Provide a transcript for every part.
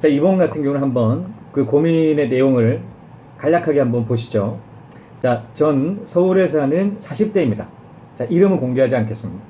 자, 이번 같은 경우는 한번 그 고민의 내용을 간략하게 한번 보시죠. 자, 전 서울에 사는 40대입니다. 자, 이름은 공개하지 않겠습니다.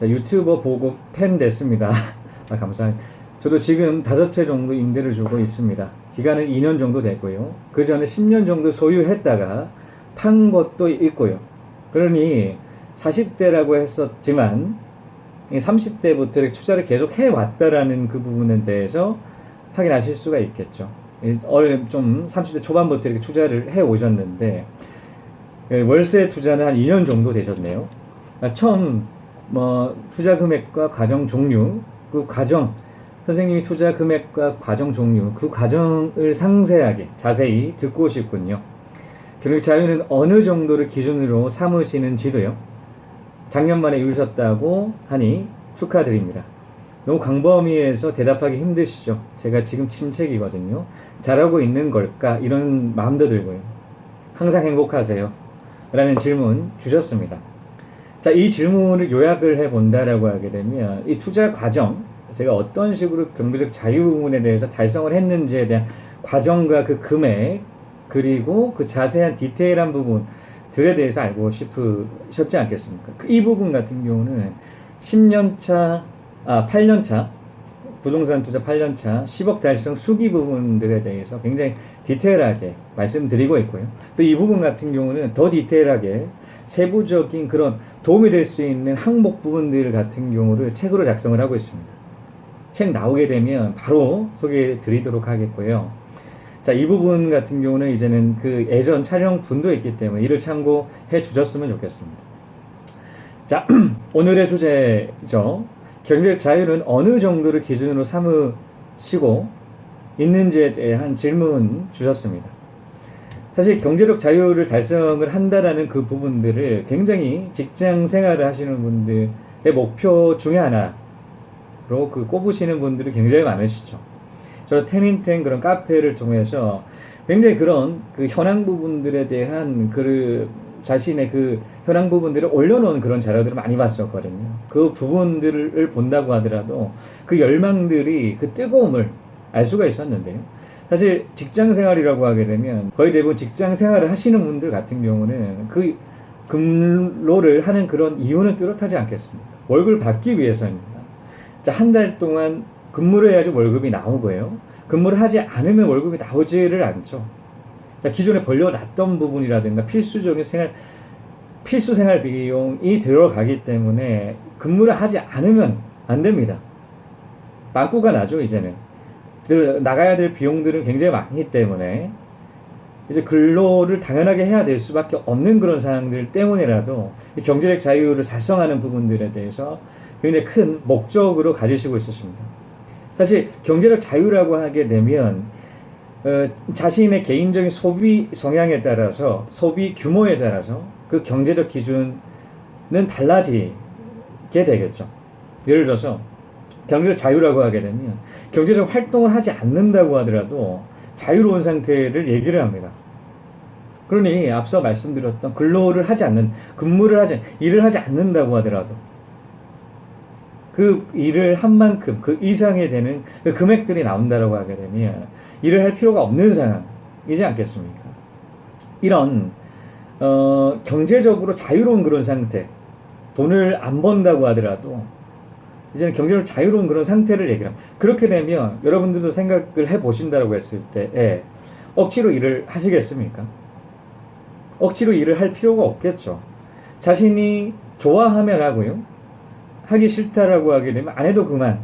자, 유튜버 보고 팬 됐습니다. 아, 감사합니다. 저도 지금 다섯 채 정도 임대를 주고 있습니다. 기간은 2년 정도 됐고요. 그 전에 10년 정도 소유했다가 판 것도 있고요. 그러니 40대라고 했었지만 30대부터 이렇게 투자를 계속 해왔다라는 그 부분에 대해서 확인하실 수가 있겠죠. 어, 좀 30대 초반부터 이렇게 투자를 해 오셨는데 예, 월세 투자는 한 2년 정도 되셨네요. 아, 처음 뭐 투자 금액과 과정 종류, 그 과정 선생님이 투자 금액과 과정 종류, 그 과정을 상세하게 자세히 듣고 싶군요. 교육 자유는 어느 정도를 기준으로 삼으시는지도요. 작년 만에 이루셨다고 하니 축하드립니다. 너무 광범위해서 대답하기 힘드시죠? 제가 지금 침체기거든요. 잘하고 있는 걸까? 이런 마음도 들고요. 항상 행복하세요. 라는 질문 주셨습니다. 자, 이 질문을 요약을 해 본다라고 하게 되면 이 투자 과정, 제가 어떤 식으로 경제적 자유에 대해서 달성을 했는지에 대한 과정과 그 금액, 그리고 그 자세한 디테일한 부분들에 대해서 알고 싶으셨지 않겠습니까? 그이 부분 같은 경우는 10년 차, 아, 8년 차, 부동산 투자 8년 차 10억 달성 수기 부분들에 대해서 굉장히 디테일하게 말씀드리고 있고요. 또 이 부분 같은 경우는 더 디테일하게 세부적인 그런 도움이 될 수 있는 항목 부분들 같은 경우를 책으로 작성을 하고 있습니다. 책 나오게 되면 바로 소개해 드리도록 하겠고요. 자, 이 부분 같은 경우는 이제는 그 예전 촬영 분도 있기 때문에 이를 참고해 주셨으면 좋겠습니다. 자, 오늘의 주제죠. 경제적 자유는 어느 정도를 기준으로 삼으시고 있는지에 대한 질문 주셨습니다. 사실 경제적 자유를 달성을 한다라는 그 부분들을 굉장히 직장 생활을 하시는 분들의 목표 중에 하나로 그 꼽으시는 분들이 굉장히 많으시죠. 저 태민텐 그런 카페를 통해서 굉장히 그런 그 현황 부분들에 대한 그 자신의 그 현황 부분들을 올려놓은 그런 자료들을 많이 봤었거든요. 그 부분들을 본다고 하더라도 그 열망들이 그 뜨거움을 알 수가 있었는데요. 사실 직장 생활이라고 하게 되면 거의 대부분 직장 생활을 하시는 분들 같은 경우는 그 근로를 하는 그런 이유는 뚜렷하지 않겠습니까? 월급을 받기 위해서입니다. 자, 한 달 동안 근무를 해야지 월급이 나오고요. 근무를 하지 않으면 월급이 나오지를 않죠. 자, 기존에 벌려놨던 부분이라든가 필수적인 생활, 필수 생활 비용이 들어가기 때문에 근무를 하지 않으면 안 됩니다. 빵꾸가 나죠, 이제는. 들- 나가야 될 비용들은 굉장히 많기 때문에 이제 근로를 당연하게 해야 될 수밖에 없는 그런 상황들 때문이라도 이 경제적 자유를 달성하는 부분들에 대해서 굉장히 큰 목적으로 가지시고 있으십니다. 사실 경제적 자유라고 하게 되면 어, 자신의 개인적인 소비 성향에 따라서 소비 규모에 따라서 그 경제적 기준은 달라지게 되겠죠. 예를 들어서 경제적 자유라고 하게 되면 경제적 활동을 하지 않는다고 하더라도 자유로운 상태를 얘기를 합니다. 그러니 앞서 말씀드렸던 근로를 하지 않는 근무를 하지 일을 하지 않는다고 하더라도 그 일을 한 만큼 그 이상이 되는 그 금액들이 나온다라고 하게 되면 일을 할 필요가 없는 상황이지 않겠습니까? 이런 어, 경제적으로 자유로운 그런 상태, 돈을 안 번다고 하더라도 이제는 경제적으로 자유로운 그런 상태를 얘기를 합니다. 그렇게 되면 여러분들도 생각을 해 보신다고 했을 때 예, 억지로 일을 하시겠습니까? 억지로 일을 할 필요가 없겠죠. 자신이 좋아하면 하고요. 하기 싫다라고 하게 되면 안 해도 그만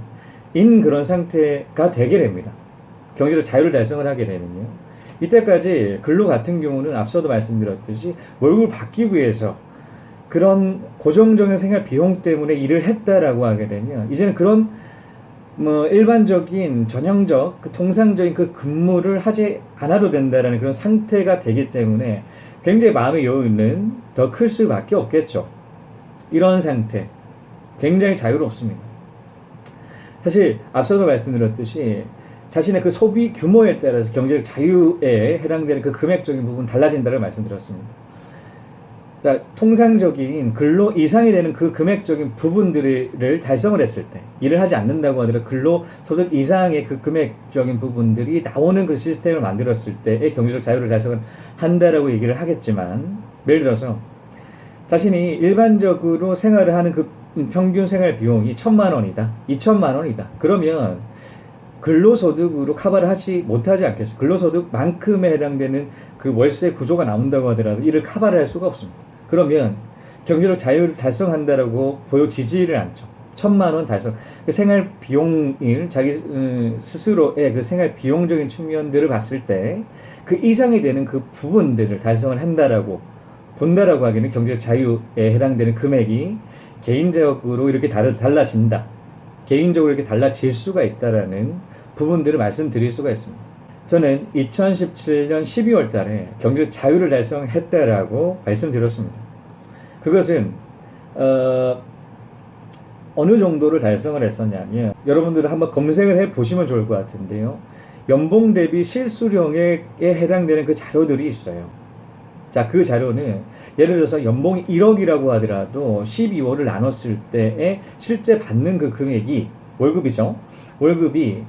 인 그런 상태가 되게 됩니다. 경제적 자유를 달성을 하게 되면요. 이때까지 근로 같은 경우는 앞서도 말씀드렸듯이 월급을 받기 위해서 그런 고정적인 생활 비용 때문에 일을 했다라고 하게 되면 이제는 그런 뭐 일반적인 전형적 그 통상적인 그 근무를 하지 않아도 된다라는 그런 상태가 되기 때문에 굉장히 마음의 여유는 더 클 수밖에 없겠죠. 이런 상태 굉장히 자유롭습니다. 사실 앞서도 말씀드렸듯이 자신의 그 소비 규모에 따라서 경제적 자유에 해당되는 그 금액적인 부분 달라진다를 말씀드렸습니다. 자, 통상적인 근로 이상이 되는 그 금액적인 부분들을 달성을 했을 때 일을 하지 않는다고 하더라도 근로 소득 이상의 그 금액적인 부분들이 나오는 그 시스템을 만들었을 때의 경제적 자유를 달성을 한다라고 얘기를 하겠지만 예를 들어서 자신이 일반적으로 생활을 하는 그 평균 생활 비용이 천만 원이다, 이천만 원이다. 그러면 근로소득으로 커버를 하지 못하지 않겠어. 근로소득만큼에 해당되는 그 월세 구조가 나온다고 하더라도 이를 커버를 할 수가 없습니다. 그러면 경제적 자유를 달성한다라고 보여지지를 않죠. 천만 원 달성. 그 생활 비용을 자기 음, 스스로의 그 생활 비용적인 측면들을 봤을 때 그 이상이 되는 그 부분들을 달성을 한다라고 본다라고 하기는 경제적 자유에 해당되는 금액이 개인적으로 이렇게 달, 달라진다. 개인적으로 이렇게 달라질 수가 있다라는 부분들을 말씀드릴 수가 있습니다. 저는 2017년 12월 달에 경제 자유를 달성했다라고 말씀드렸습니다. 그것은 어, 어느 정도를 달성을 했었냐면 여러분들도 한번 검색을 해 보시면 좋을 것 같은데요. 연봉 대비 실수령에 해당되는 그 자료들이 있어요. 자, 그 자료는 예를 들어서 연봉이 1억이라고 하더라도 12월을 나눴을 때에 실제 받는 그 금액이 월급이죠. 월급이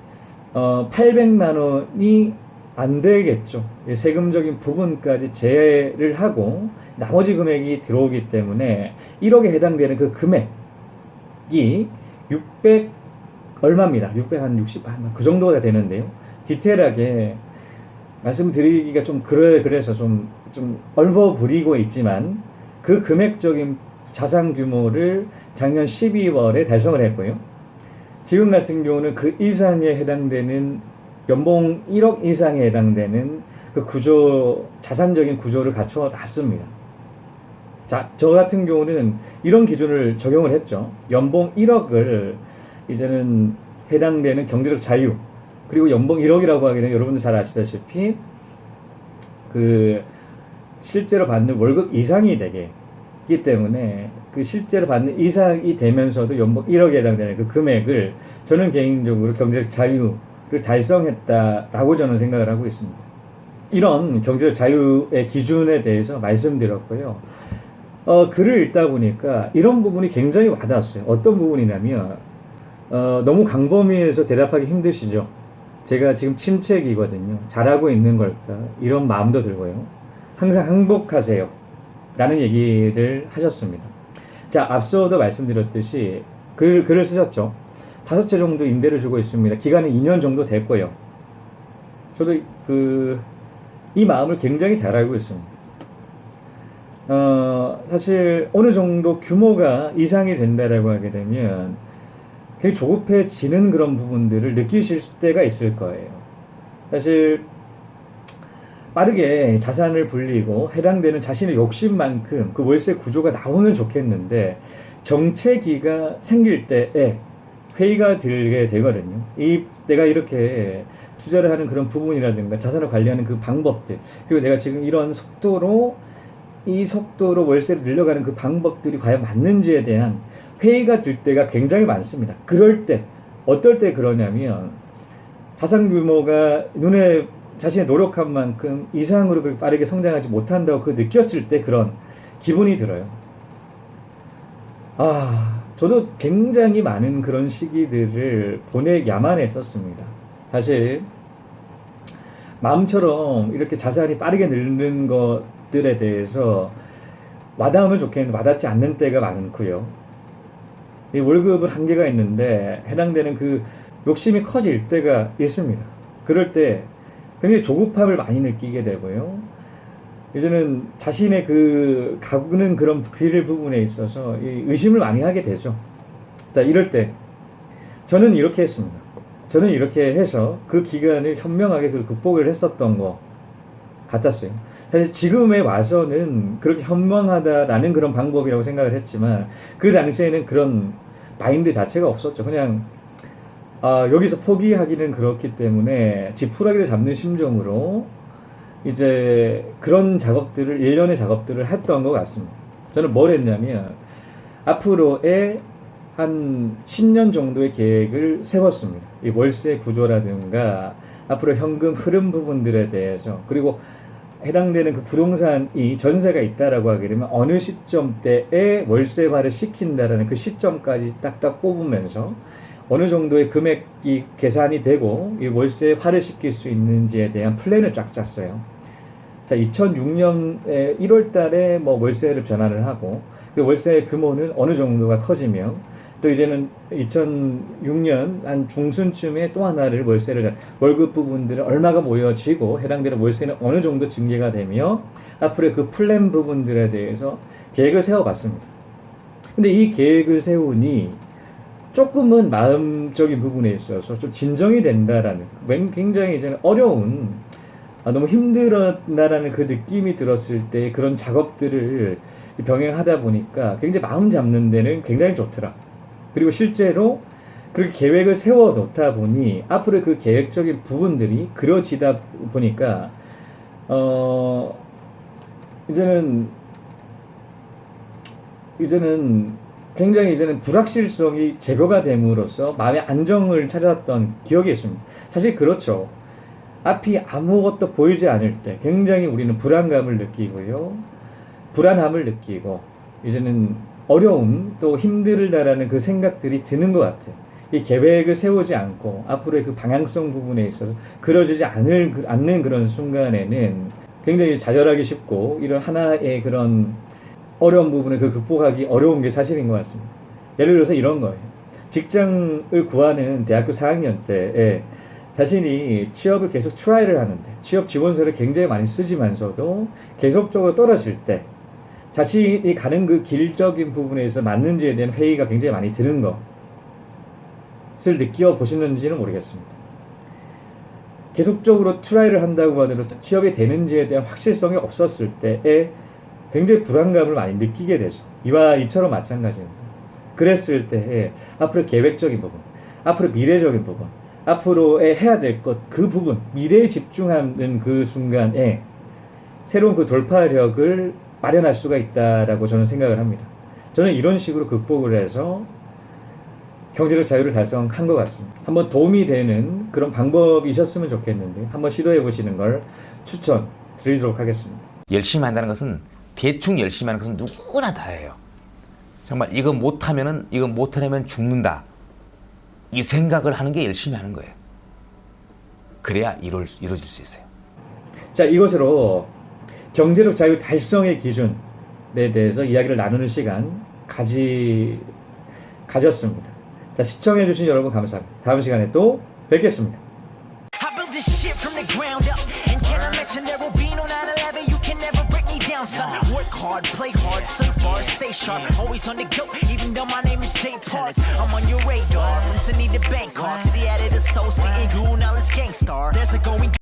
어, 800만 원이 안 되겠죠. 세금적인 부분까지 제외를 하고 나머지 금액이 들어오기 때문에 1억에 해당되는 그 금액이 600 얼마입니다. 600한 60, 그 정도가 되는데요. 디테일하게 말씀드리기가 좀 그래 그래서 좀 좀 얼버 부리고 있지만 그 금액적인 자산 규모를 작년 12월에 달성을 했고요. 지금 같은 경우는 그 이상에 해당되는 연봉 1억 이상에 해당되는 그 구조 자산적인 구조를 갖춰 놨습니다. 자, 저 같은 경우는 이런 기준을 적용을 했죠. 연봉 1억을 이제는 해당되는 경제적 자유 그리고 연봉 1억이라고 하기는 여러분들 잘 아시다시피 그 실제로 받는 월급 이상이 되기 때문에 그 실제로 받는 이상이 되면서도 연봉 1억에 해당되는 그 금액을 저는 개인적으로 경제적 자유를 달성했다라고 저는 생각을 하고 있습니다. 이런 경제적 자유의 기준에 대해서 말씀드렸고요. 어, 글을 읽다 보니까 이런 부분이 굉장히 와닿았어요. 어떤 부분이냐면 어, 너무 강범위해서 대답하기 힘드시죠. 제가 지금 침체기거든요. 잘하고 있는 걸까? 이런 마음도 들고요. 항상 행복하세요. 라는 얘기를 하셨습니다. 자, 앞서도 말씀드렸듯이 글, 글을 쓰셨죠. 다섯 채 정도 임대를 주고 있습니다. 기간은 2년 정도 됐고요. 저도 그, 이 마음을 굉장히 잘 알고 있습니다. 어, 사실 어느 정도 규모가 이상이 된다라고 하게 되면 굉장히 조급해지는 그런 부분들을 느끼실 때가 있을 거예요. 사실 빠르게 자산을 불리고 해당되는 자신의 욕심만큼 그 월세 구조가 나오면 좋겠는데 정체기가 생길 때에 회의가 들게 되거든요. 이 내가 이렇게 투자를 하는 그런 부분이라든가 자산을 관리하는 그 방법들 그리고 내가 지금 이런 속도로 이 속도로 월세를 늘려가는 그 방법들이 과연 맞는지에 대한 회의가 들 때가 굉장히 많습니다. 그럴 때 어떨 때 그러냐면 자산 규모가 눈에 자신의 노력한 만큼 이상으로 빠르게 성장하지 못한다고 그 느꼈을 때 그런 기분이 들어요. 아, 저도 굉장히 많은 그런 시기들을 보내야만 했었습니다. 사실 마음처럼 이렇게 자산이 빠르게 늘는 것들에 대해서 와닿으면 좋겠는데 와닿지 않는 때가 많고요. 이 월급은 한계가 있는데 해당되는 그 욕심이 커질 때가 있습니다. 그럴 때 굉장히 조급함을 많이 느끼게 되고요. 이제는 자신의 그 가구는 그런 길 부분에 있어서 의심을 많이 하게 되죠. 자, 이럴 때 저는 이렇게 했습니다. 저는 이렇게 해서 그 기간을 현명하게 그 극복을 했었던 것 같았어요. 사실 지금에 와서는 그렇게 현명하다라는 그런 방법이라고 생각을 했지만 그 당시에는 그런 마인드 자체가 없었죠. 그냥 아, 여기서 포기하기는 그렇기 때문에 지푸라기를 잡는 심정으로 이제 그런 작업들을 일련의 작업들을 했던 것 같습니다. 저는 뭘 했냐면 앞으로의 한 10년 정도의 계획을 세웠습니다. 이 월세 구조라든가 앞으로 현금 흐름 부분들에 대해서 그리고 해당되는 그 부동산이 전세가 있다라고 하게 되면 어느 시점대에 월세화를 시킨다라는 그 시점까지 딱딱 뽑으면서 어느 정도의 금액이 계산이 되고 이 월세 화를 시킬 수 있는지에 대한 플랜을 쫙 짰어요. 자, 2006년 1월 달에 뭐 월세를 전환을 하고 그 월세의 규모는 어느 정도가 커지며 또 이제는 2006년 한 중순쯤에 또 하나를 월세를 전- 월급 부분들은 얼마가 모여지고 해당되는 월세는 어느 정도 증개가 되며 앞으로의 그 플랜 부분들에 대해서 계획을 세워봤습니다. 근데 이 계획을 세우니 조금은 마음적인 부분에 있어서 좀 진정이 된다라는 굉장히 이제는 어려운 아, 너무 힘들었나라는 그 느낌이 들었을 때 그런 작업들을 병행하다 보니까 굉장히 마음 잡는 데는 굉장히 좋더라. 그리고 실제로 그렇게 계획을 세워 놓다 보니 앞으로 그 계획적인 부분들이 그려지다 보니까 어 이제는 이제는 굉장히 이제는 불확실성이 제거가 됨으로써 마음의 안정을 찾았던 기억이 있습니다. 사실 그렇죠. 앞이 아무것도 보이지 않을 때 굉장히 우리는 불안감을 느끼고요. 불안함을 느끼고 이제는 어려움 또 힘들다라는 그 생각들이 드는 것 같아요. 이 계획을 세우지 않고 앞으로의 그 방향성 부분에 있어서 그려지지 않을, 않는 그런 순간에는 굉장히 좌절하기 쉽고 이런 하나의 그런 어려운 부분을 그 극복하기 어려운 게 사실인 것 같습니다. 예를 들어서 이런 거예요. 직장을 구하는 대학교 4학년 때에 자신이 취업을 계속 트라이를 하는데 취업 지원서를 굉장히 많이 쓰지만서도 계속적으로 떨어질 때 자신이 가는 그 길적인 부분에서 맞는지에 대한 회의가 굉장히 많이 드는 것을 느껴 보시는지는 모르겠습니다. 계속적으로 트라이를 한다고 하더라도 취업이 되는지에 대한 확실성이 없었을 때에 굉장히 불안감을 많이 느끼게 되죠. 이와 이처럼 마찬가지입니다. 그랬을 때에 앞으로 계획적인 부분, 앞으로 미래적인 부분, 앞으로에 해야 될 것 그 부분, 미래에 집중하는 그 순간에 새로운 그 돌파력을 마련할 수가 있다라고 저는 생각을 합니다. 저는 이런 식으로 극복을 해서 경제적 자유를 달성한 것 같습니다. 한번 도움이 되는 그런 방법이셨으면 좋겠는데 한번 시도해 보시는 걸 추천드리도록 하겠습니다. 열심히 한다는 것은 대충 열심히 하는 것은 누구나 다예요. 정말 이거 못하면은 이거 못하려면 죽는다. 이 생각을 하는 게 열심히 하는 거예요. 그래야 이룰, 이루어질 수 있어요. 자, 이것으로 경제적 자유 달성의 기준에 대해서 이야기를 나누는 시간 가지 가졌습니다. 자, 시청해 주신 여러분 감사합니다. 다음 시간에 또 뵙겠습니다. Work hard, play hard, surf hard, stay sharp. Always on the go, even though my name is Jay Parks. I'm on your radar, from Sydney to Bangkok. Seattle to Seoul, spitting cool knowledge gangstar. There's a going